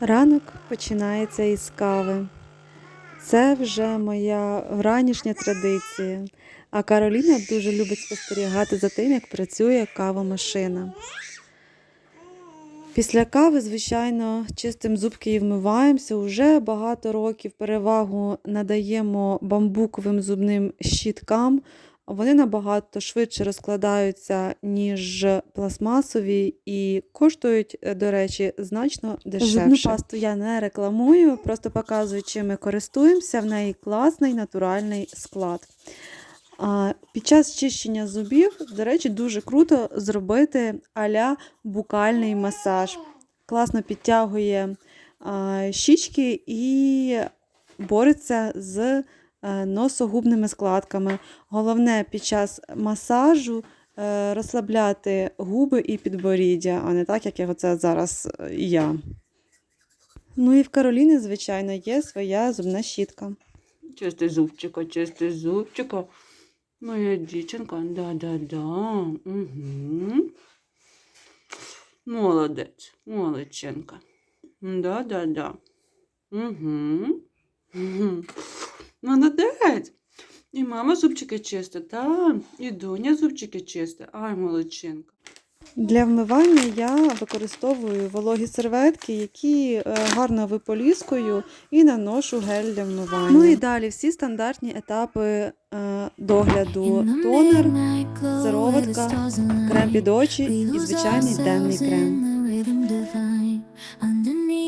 Ранок починається із кави. Це вже моя вранішня традиція. А Кароліна дуже любить спостерігати за тим, як працює кавомашина. Після кави, звичайно, чистим зубки і вмиваємося. Уже багато років перевагу надаємо бамбуковим зубним щіткам. Вони набагато швидше розкладаються, ніж пластмасові, і коштують, е, до речі, значно дешевше. Зубну пасту я не рекламую, просто показую, чим ми користуємося. В неї класний натуральний склад. А під час чищення зубів, до речі, дуже круто зробити аля букальний масаж. Класно підтягує щічки і бореться з носогубними складками. Головне під час масажу е, розслабляти губи і підборіддя, а не так, як я оце зараз е, я. Ну і в Кароліни, звичайно, є своя зубна щітка. Чисти зубчика, чисти зубчика. Моя дівчинка, да-да-да. Угу. Молодець, молодчинка. Да-да-да. Угу. Молодець. І мама зубчики чисте, так. І доня зубчики чисте. Ай, молодчинка. Для вмивання я використовую вологі серветки, які е, гарно виполіскую і наношу гель для вмивання. Ну і далі всі стандартні етапи е, догляду: тонер, сироватка, крем під очі і звичайний денний крем.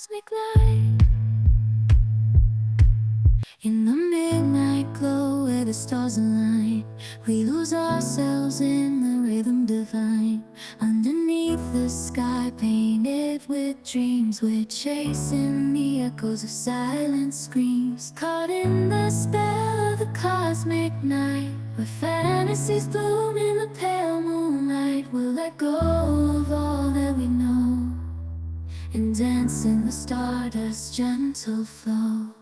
cosmic light. In the midnight glow where the stars align, we lose ourselves in the rhythm divine. Underneath the sky, painted with dreams, we're chasing the echoes of silent screams. Caught in the spell of the cosmic night, where fantasies bloom in the pale moonlight. We'll let go of all that we know and dance in the stardust, gentle flow.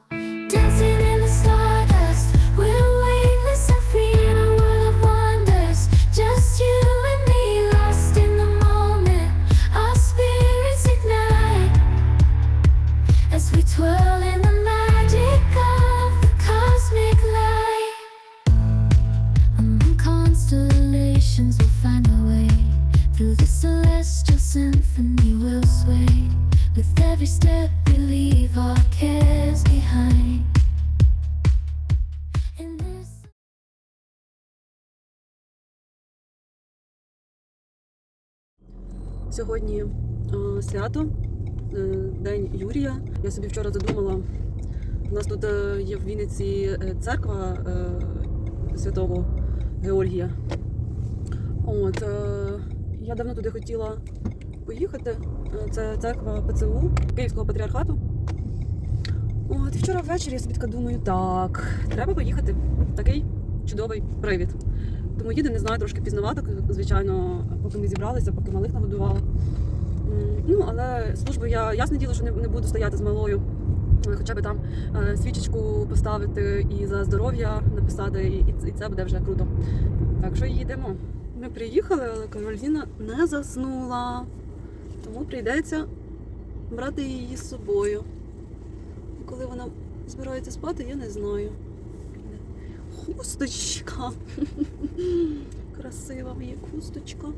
Сьогодні е, свято, е, День Юрія. Я собі вчора задумала. У нас тут е, є в Вінниці е, церква е, святого Георгія. От, е, я давно туди хотіла поїхати. Е, Це церква ПЦУ Київського патріархату. От, і вчора ввечері я собі така думаю, так, треба поїхати. Такий чудовий привід. Тому їде, не знаю, трошки пізнавато, звичайно, поки ми зібралися, поки малих нагодувала. Ну, але службу я ясне діло, що не, не буду стояти з малою. Хоча б там е, свічечку поставити і за здоров'я написати, і, і це буде вже круто. Так що їдемо. Ми приїхали, але Кароліна не заснула. Тому прийдеться брати її з собою. Коли вона збирається спати, я не знаю. Хусточка. Красива моя хусточка.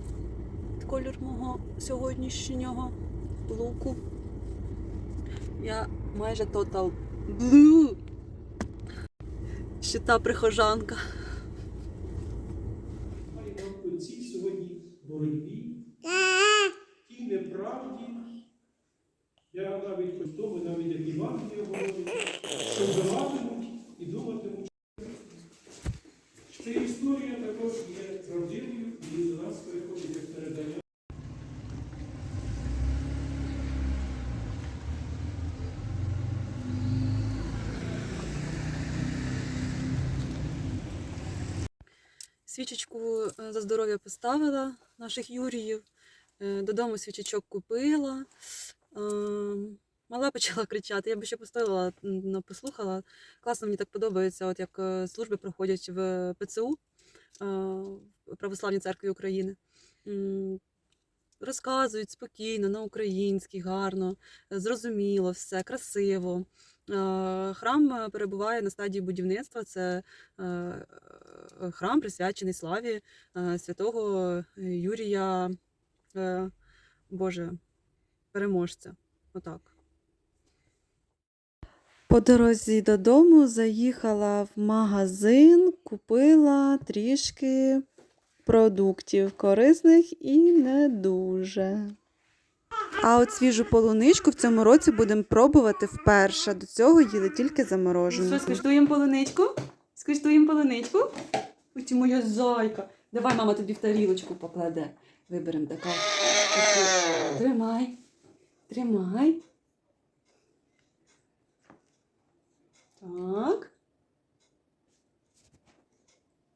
Колір мого сьогоднішнього луку. Я майже total blue. Ще та прихожанка. Боротьбі, тій неправді. Я навіть хоч тому, навіть як Івангелія говорить, що вдаватимуть і думатимуть. Ця історія також є правдивою і до нас переходить як передання. Свічечку е, за здоров'я поставила наших Юріїв. е, Додому свічечок купила. Е, Мала почала кричати. Я би ще постояла, м, послухала. Класно мені так подобається, от як е, служби проходять в ПЦУ в Православній церкві України. Розказують спокійно, на українській, гарно, зрозуміло все, красиво. Е, Храм е, перебуває на стадії будівництва. Це е, храм присвячений славі святого Юрія, Боже, переможця. Отак. По дорозі додому заїхала в магазин, купила трішки продуктів корисних і не дуже. А от свіжу полуничку в цьому році будемо пробувати вперше. До цього їли тільки заморожену. Що, скуштуємо полуничку? Скуштуємо полуничку? Ой, ти моя зайка. Давай мама тобі в тарілочку покладе. Виберемо таку. таку. Тримай. Тримай. Так.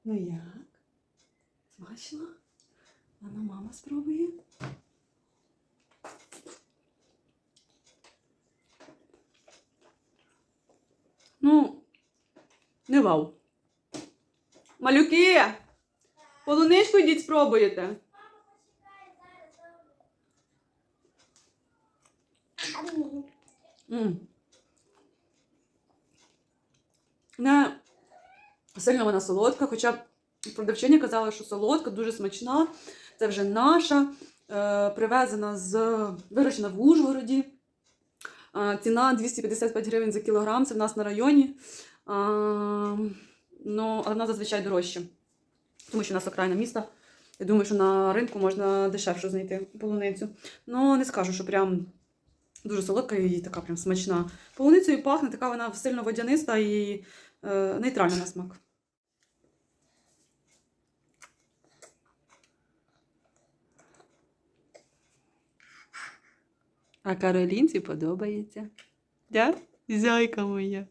Ну як? Смачно? А ну мама спробує. Ну, не вау. Малюки! Полуничку йдіть спробуєте. М. Не сильно вона солодка, хоча продавчиня казала, що солодка, дуже смачна. Це вже наша, е, привезена з вирощена в Ужгороді. Ціна 255 гривень за кілограм, це в нас на районі. Ну, але вона зазвичай дорожча, тому що у нас окраїна міста. Я думаю, що на ринку можна дешевше знайти полуницю. Ну, не скажу, що прям дуже солодка і така прям смачна. Полуницею пахне, така вона сильно водяниста і е, нейтральна на смак. А Каролінці подобається. Да? Зайка моя.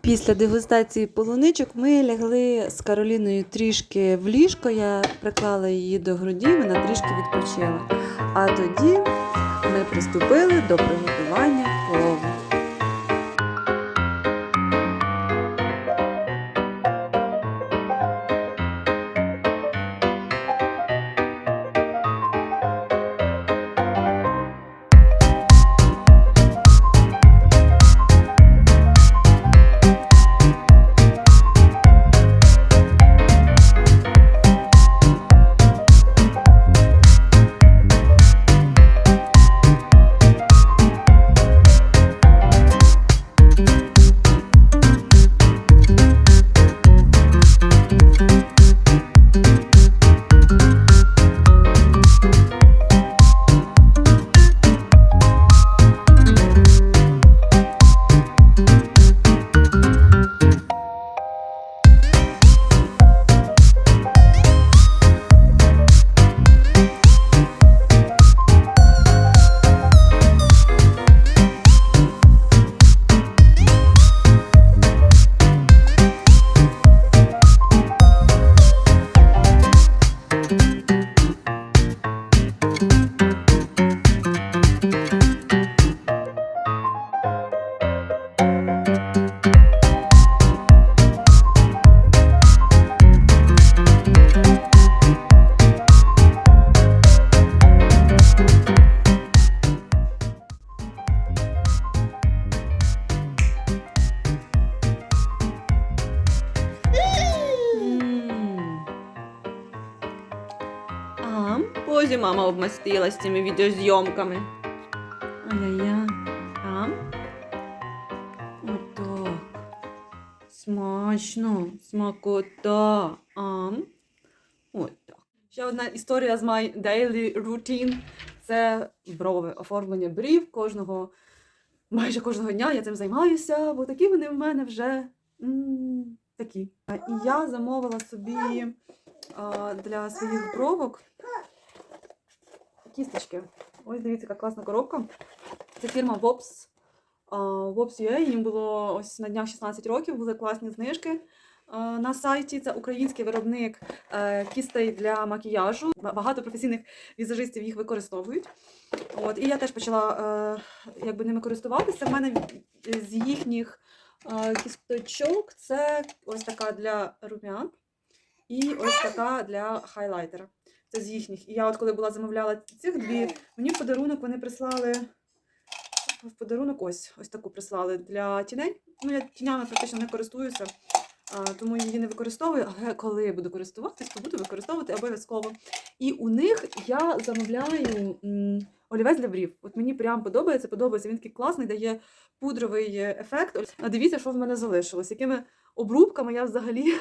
Після дегустації полуничок ми лягли з Кароліною трішки в ліжко. Я приклала її до груді, вона трішки відпочила. А тоді ми приступили до приготування плову. Обмастилась цими відеозйомками. Ай-яй-яй. А? Отак. Смачно. Смакота. Ам. От так. Ще одна історія з my daily routine. Це брови, оформлення брів кожного, майже кожного дня я цим займаюся, бо такі вони в мене вже м, такі. І я замовила собі а, для своїх бровок кісточки. Ось дивіться, яка класна коробка. Це фірма Vops. Vops.ua. Їм було ось на днях 16 років, були класні знижки. На сайті це український виробник е, кістей для макіяжу. Багато професійних візажистів їх використовують. От, і я теж почала е, якби ними користуватися. В мене з їхніх е, кісточок це ось така для румян і ось така для хайлайтера. Це з їхніх. І я от коли була замовляла цих дві, мені в подарунок вони прислали. В подарунок ось ось таку прислали для тіней. Ну, я тінями практично не користуюся, тому її не використовую. Але коли я буду користуватись, то буду використовувати обов'язково. І у них я замовляю олівець для брів. От мені прям подобається, подобається. Він такий класний, дає пудровий ефект. А дивіться, що в мене залишилось, якими обрубками я взагалі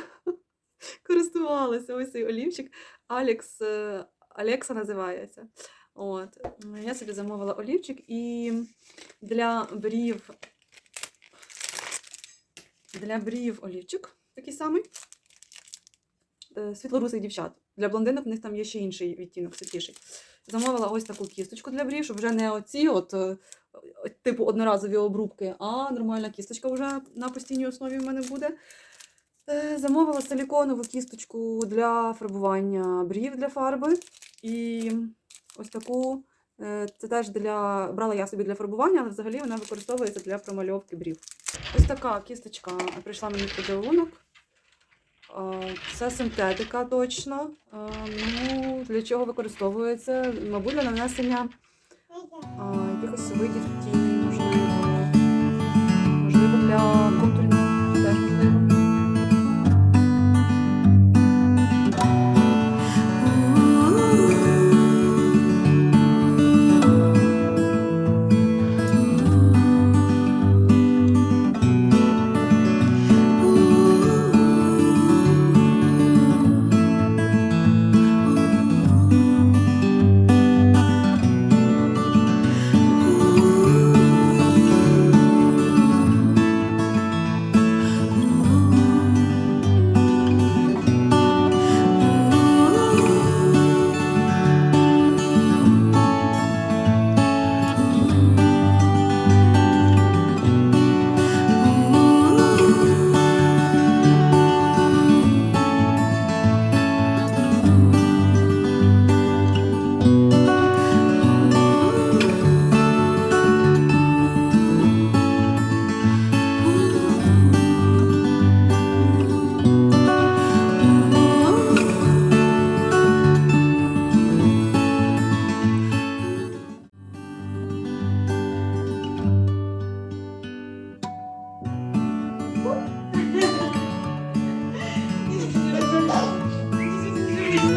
користувалася. Ось цей олівчик. Алекс, е, Алекса називається. От. Я собі замовила олівчик і для брів. Для брів олівчик такий самий. Е, Світлорусих дівчат. Для блондинок в них там є ще інший відтінок, світліший. Замовила ось таку кісточку для брів, щоб вже не оці, от, е, типу одноразові обрубки, а нормальна кісточка вже на постійній основі в мене буде. Е, Замовила силіконову кісточку для фарбування брів для фарби. І ось таку. е, Це теж для брала я собі для фарбування, але взагалі вона використовується для промальовки брів. Ось така кісточка прийшла мені в подарунок. Це синтетика точно. Ну, для чого використовується? Мабуть, для нанесення якихось видів тіні, можливо. Можливо, для контурінг У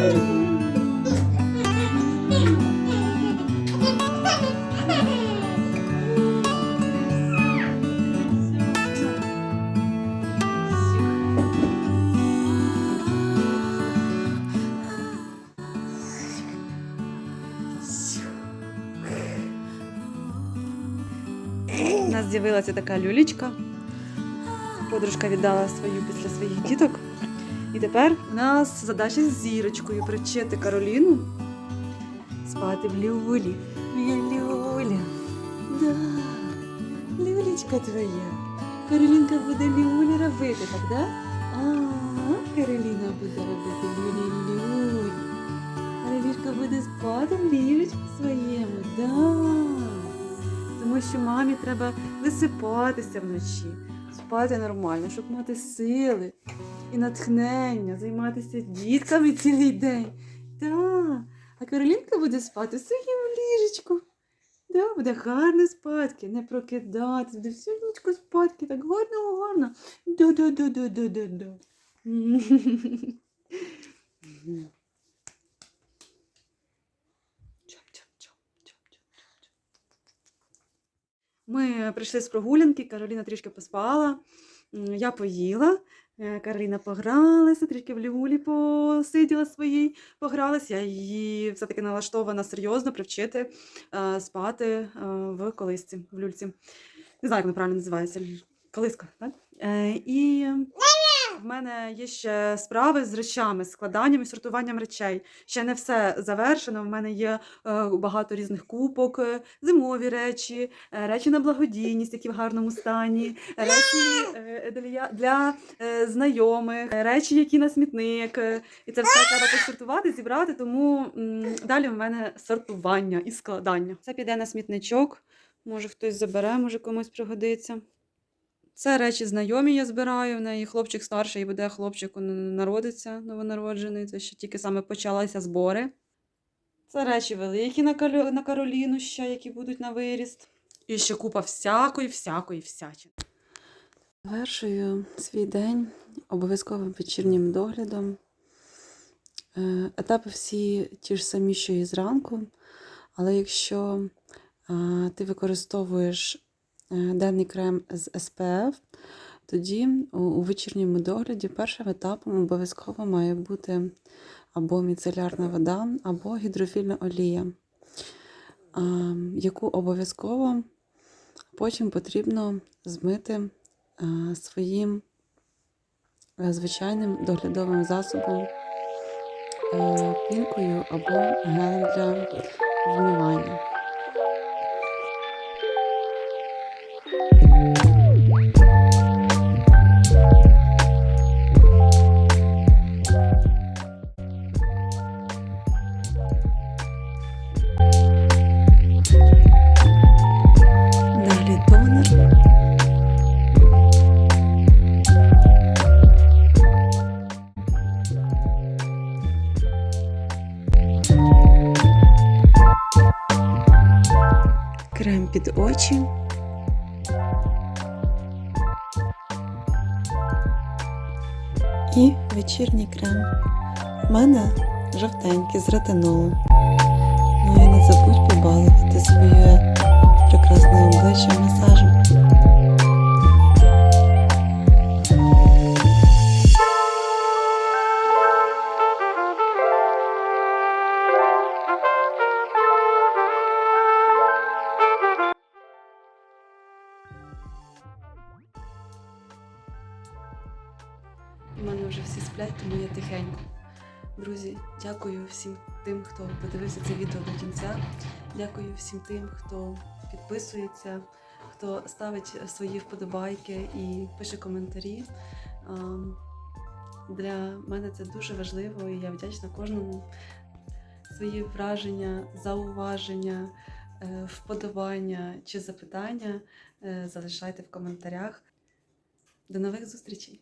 нас з'явилася така люлічка. Подружка віддала свою після своїх діток. Тепер у нас задача з зірочкою привчити Кароліну спати в люлі. Моя люля. Да. Люлечка твоя. Каролінка буде люлі робити, так, да? А, Кароліна буде робити люлі люлі. Каролішка буде спати в ліжечку своєму, да. Тому що мамі треба висипатися вночі, спати нормально, щоб мати сили і натхнення займатися дітками цілий день. Да. А Каролінка буде спати в своєму ліжечку. Да, буде гарно спадки, не прокидати. буде всю нічку спадки, так гарно, гарно. Ду-ду-ду-ду-ду-ду-ду. Ми прийшли з прогулянки, Кароліна трішки поспала, я поїла, е, Кароліна погралася, трішки в люлі посиділа своїй, погралася. Я її все-таки налаштована серйозно привчити е, спати е, в колисці, в люльці. Не знаю, як вона правильно називається. Колиска, так? І в мене є ще справи з речами, складанням і сортуванням речей. Ще не все завершено. В мене є е, багато різних купок, е, зимові речі, е, речі на благодійність, які в гарному стані, речі для, для знайомих, речі, які на смітник. І це все треба посортувати, зібрати. Тому далі в мене сортування і складання. Це піде на смітничок. Може хтось забере, може комусь пригодиться. Це речі знайомі я збираю. В неї хлопчик старший, буде хлопчик народиться новонароджений. Це ще тільки саме почалися збори. Це речі великі на, Кароліну ще, які будуть на виріст. І ще купа всякої, всякої всячини. Завершую свій день обов'язковим вечірнім доглядом. Е, Етапи всі ті ж самі, що і зранку, але якщо е, ти використовуєш денний крем з SPF, тоді у, вечірньому догляді першим етапом обов'язково має бути або міцелярна вода, або гідрофільна олія, яку обов'язково потім потрібно змити своїм е, звичайним доглядовим засобом, е, пінкою або гелем для вмивання. Крем під очі. І вечірній крем. У мене жовтенький з ретинолом. Ну і не забудь побалувати своє прекрасне обличчя масажем. У мене вже всі сплять, тому я тихенько. Друзі, дякую всім тим, хто подивився це відео до кінця. Дякую всім тим, хто підписується, хто ставить свої вподобайки і пише коментарі. Для мене це дуже важливо, і я вдячна кожному. Свої враження, зауваження, е, вподобання чи запитання е, залишайте в коментарях. До нових зустрічей!